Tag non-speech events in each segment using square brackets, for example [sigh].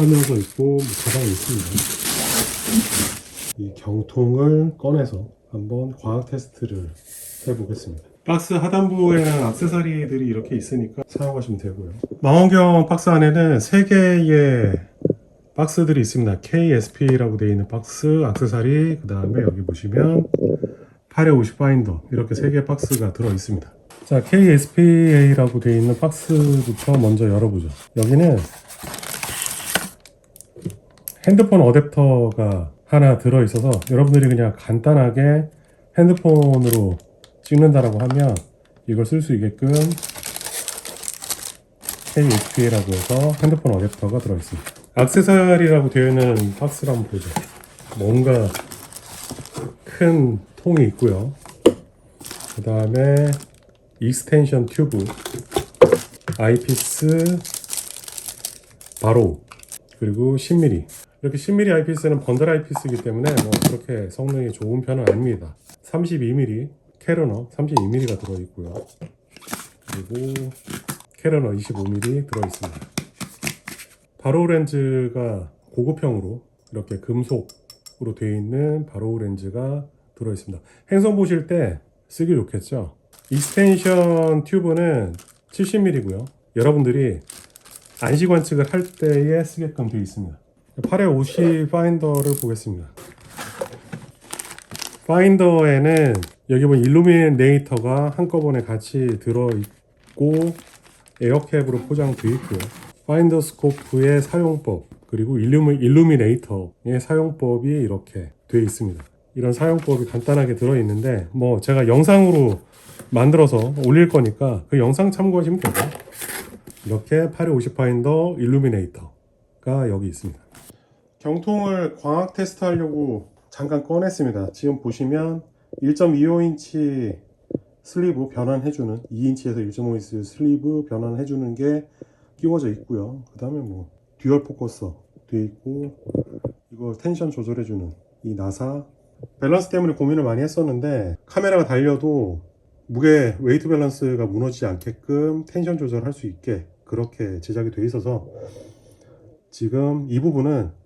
하면서 있고 뭐 가방이 있습니다. 이 경통을 꺼내서 한번 과학 테스트를 해보겠습니다. 박스 하단부에는 액세서리들이 이렇게 있으니까 사용하시면 되고요. 망원경 박스 안에는 3개의 박스들이 있습니다. KSP라고 되어 있는 박스, 액세서리, 그 다음에 여기 보시면 8에 50 파인더 이렇게 3개의 박스가 들어 있습니다. 자, KSPA라고 되어 있는 박스부터 먼저 열어보죠. 여기는 핸드폰 어댑터가 하나 들어 있어서 여러분들이 그냥 간단하게 핸드폰으로 찍는다라고 하면 이걸 쓸 수 있게끔 KSPA라고 해서 핸드폰 어댑터가 들어 있습니다. 액세서리라고 되어 있는 박스를 한번 보죠. 뭔가 큰 통이 있고요. 그 다음에 익스텐션 튜브, 아이피스 바로 그리고 10mm 이렇게 10mm 아이피스는 번들 아이피스이기 때문에 뭐 그렇게 성능이 좋은 편은 아닙니다. 32mm 캐러너 32mm가 들어있고요. 그리고 캐러너 25mm 들어있습니다. 바로 렌즈가 고급형으로 이렇게 금속으로 되어 있는 바로 렌즈가 들어있습니다. 행성 보실 때 쓰기 좋겠죠? 익스텐션 튜브는 70mm고요. 여러분들이 안시 관측을 할 때에 쓰게끔 되어 있습니다. 8에 50 파인더를 보겠습니다. 파인더에는 여기 보면 일루미네이터가 한꺼번에 같이 들어있고 에어캡으로 포장되어 있고요. 파인더 스코프의 사용법 그리고 일루미, 일루미네이터의 사용법이 이렇게 되어 있습니다. 이런 사용법이 간단하게 들어있는데 뭐 제가 영상으로 만들어서 올릴 거니까 그 영상 참고하시면 되고 이렇게 8에 50 파인더 일루미네이터가 여기 있습니다. 경통을 광학 테스트 하려고 잠깐 꺼냈습니다. 지금 보시면 1.25인치 슬리브 변환해주는 2인치에서 1.5인치 슬리브 변환해주는 게 끼워져 있고요. 그 다음에 뭐 듀얼 포커서 되어 있고 이거 텐션 조절해주는 이 나사 밸런스 때문에 고민을 많이 했었는데 카메라가 달려도 무게 웨이트 밸런스가 무너지지 않게끔 텐션 조절할 수 있게 그렇게 제작이 되어 있어서 지금 이 부분은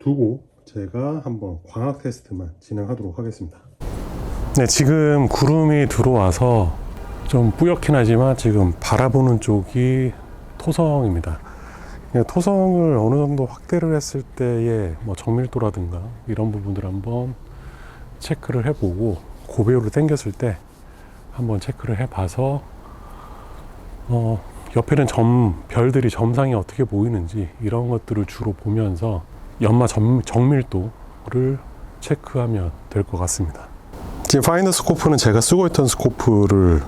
두고 제가 한번 광학 테스트만 진행하도록 하겠습니다. 네, 지금 구름이 들어와서 좀 뿌옇긴 하지만 지금 바라보는 쪽이 토성입니다. 예, 토성을 어느 정도 확대를 했을 때의 뭐 정밀도라든가 이런 부분들 한번 체크를 해보고 고배우를 당겼을 때 한번 체크를 해봐서 어, 옆에는 점 별들이 점상이 어떻게 보이는지 이런 것들을 주로 보면서 연마 점, 정밀도를 체크하면 될 것 같습니다. 지금 파인더 스코프는 제가 쓰고 있던 스코프를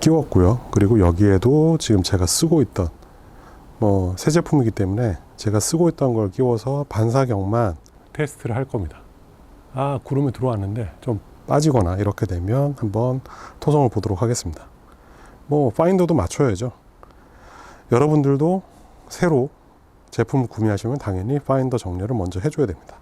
끼웠고요. 그리고 여기에도 지금 제가 쓰고 있던 뭐 새 제품이기 때문에 제가 쓰고 있던 걸 끼워서 반사경만 테스트를 할 겁니다. 아 구름이 들어왔는데 좀 빠지거나 이렇게 되면 한번 토성을 보도록 하겠습니다. 뭐 파인더도 맞춰야죠. 여러분들도 새로 제품을 구매하시면 당연히 파인더 정렬을 먼저 해줘야 됩니다.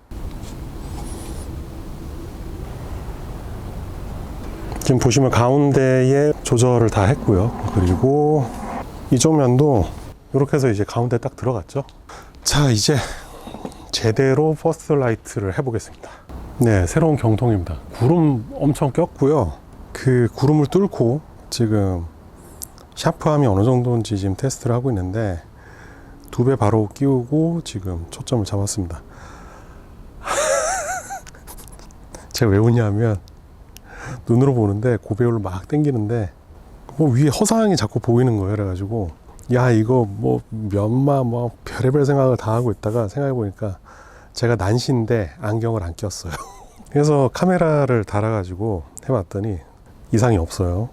지금 보시면 가운데에 조절을 다 했고요. 그리고 이쪽 면도 이렇게 해서 이제 가운데 딱 들어갔죠. 자, 이제 제대로 퍼스트 라이트를 해보겠습니다. 네, 새로운 경통입니다. 구름 엄청 꼈고요. 그 구름을 뚫고 지금 샤프함이 어느 정도인지 지금 테스트를 하고 있는데 두 배 바로 끼우고 지금 초점을 잡았습니다. [laughs] 제가 왜 웃냐면 눈으로 보는데 고배율을 막 당기는데 뭐 위에 허상이 자꾸 보이는 거예요. 그래가지고 야 이거 뭐 면마 뭐 별의별 생각을 다 하고 있다가 생각해 보니까 제가 난시인데 안경을 안 꼈어요. [laughs] 그래서 카메라를 달아가지고 해봤더니 이상이 없어요.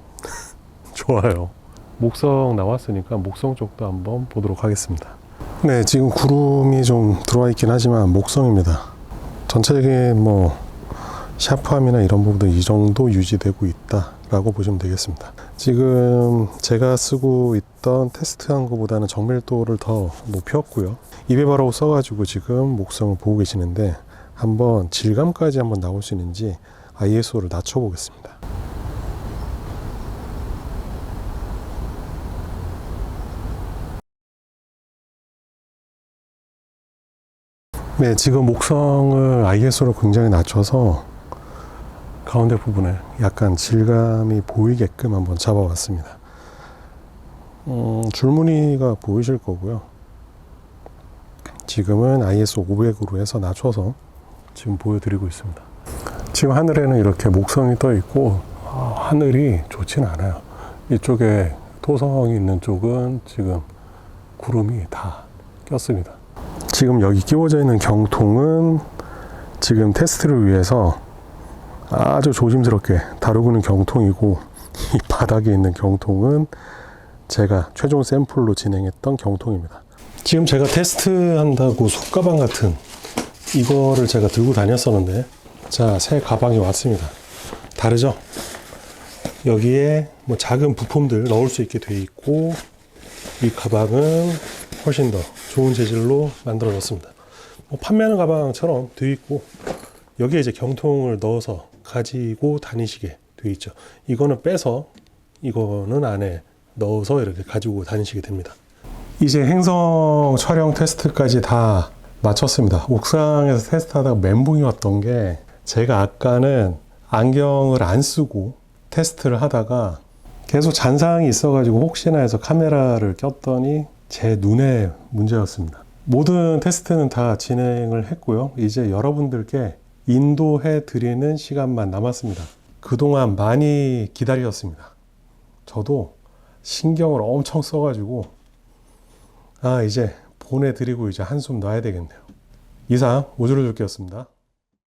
[laughs] 좋아요. 목성 나왔으니까 목성 쪽도 한번 보도록 하겠습니다. 네, 지금 구름이 좀 들어와 있긴 하지만 목성입니다. 전체적인 뭐 샤프함이나 이런 부분도 이 정도 유지되고 있다라고 보시면 되겠습니다. 지금 제가 쓰고 있던 테스트한 것보다는 정밀도를 더 높였고요. 입에 바로 써가지고 지금 목성을 보고 계시는데 한번 질감까지 한번 나올 수 있는지 ISO를 낮춰보겠습니다. 네, 지금 목성을 ISO로 굉장히 낮춰서 가운데 부분에 약간 질감이 보이게끔 한번 잡아봤습니다. 음, 줄무늬가 보이실 거고요. 지금은 ISO 500으로 해서 낮춰서 지금 보여드리고 있습니다. 지금 하늘에는 이렇게 목성이 떠 있고 아, 하늘이 좋지는 않아요. 이쪽에 토성이 있는 쪽은 지금 구름이 다 꼈습니다. 지금 여기 끼워져 있는 경통은 지금 테스트를 위해서 아주 조심스럽게 다루고 있는 경통이고 이 바닥에 있는 경통은 제가 최종 샘플로 진행했던 경통입니다. 지금 제가 테스트한다고 속가방 같은 이거를 제가 들고 다녔었는데 자, 새 가방이 왔습니다. 다르죠? 여기에 뭐 작은 부품들 넣을 수 있게 돼 있고 이 가방은 훨씬 더 좋은 재질로 만들어졌습니다. 뭐 판매하는 가방처럼 되어 있고 여기에 이제 경통을 넣어서 가지고 다니시게 되어 있죠. 이거는 빼서 이거는 안에 넣어서 이렇게 가지고 다니시게 됩니다. 이제 행성 촬영 테스트까지 다 마쳤습니다. 옥상에서 테스트하다가 멘붕이 왔던 게 제가 아까는 안경을 안 쓰고 테스트를 하다가 계속 잔상이 있어가지고 혹시나 해서 카메라를 꼈더니 제 눈에 문제였습니다. 모든 테스트는 다 진행을 했고요. 이제 여러분들께 인도해 드리는 시간만 남았습니다. 그동안 많이 기다리셨습니다. 저도 신경을 엄청 써가지고 아 이제 보내드리고 이제 한숨 놔야 되겠네요. 이상 우주로조기였습니다.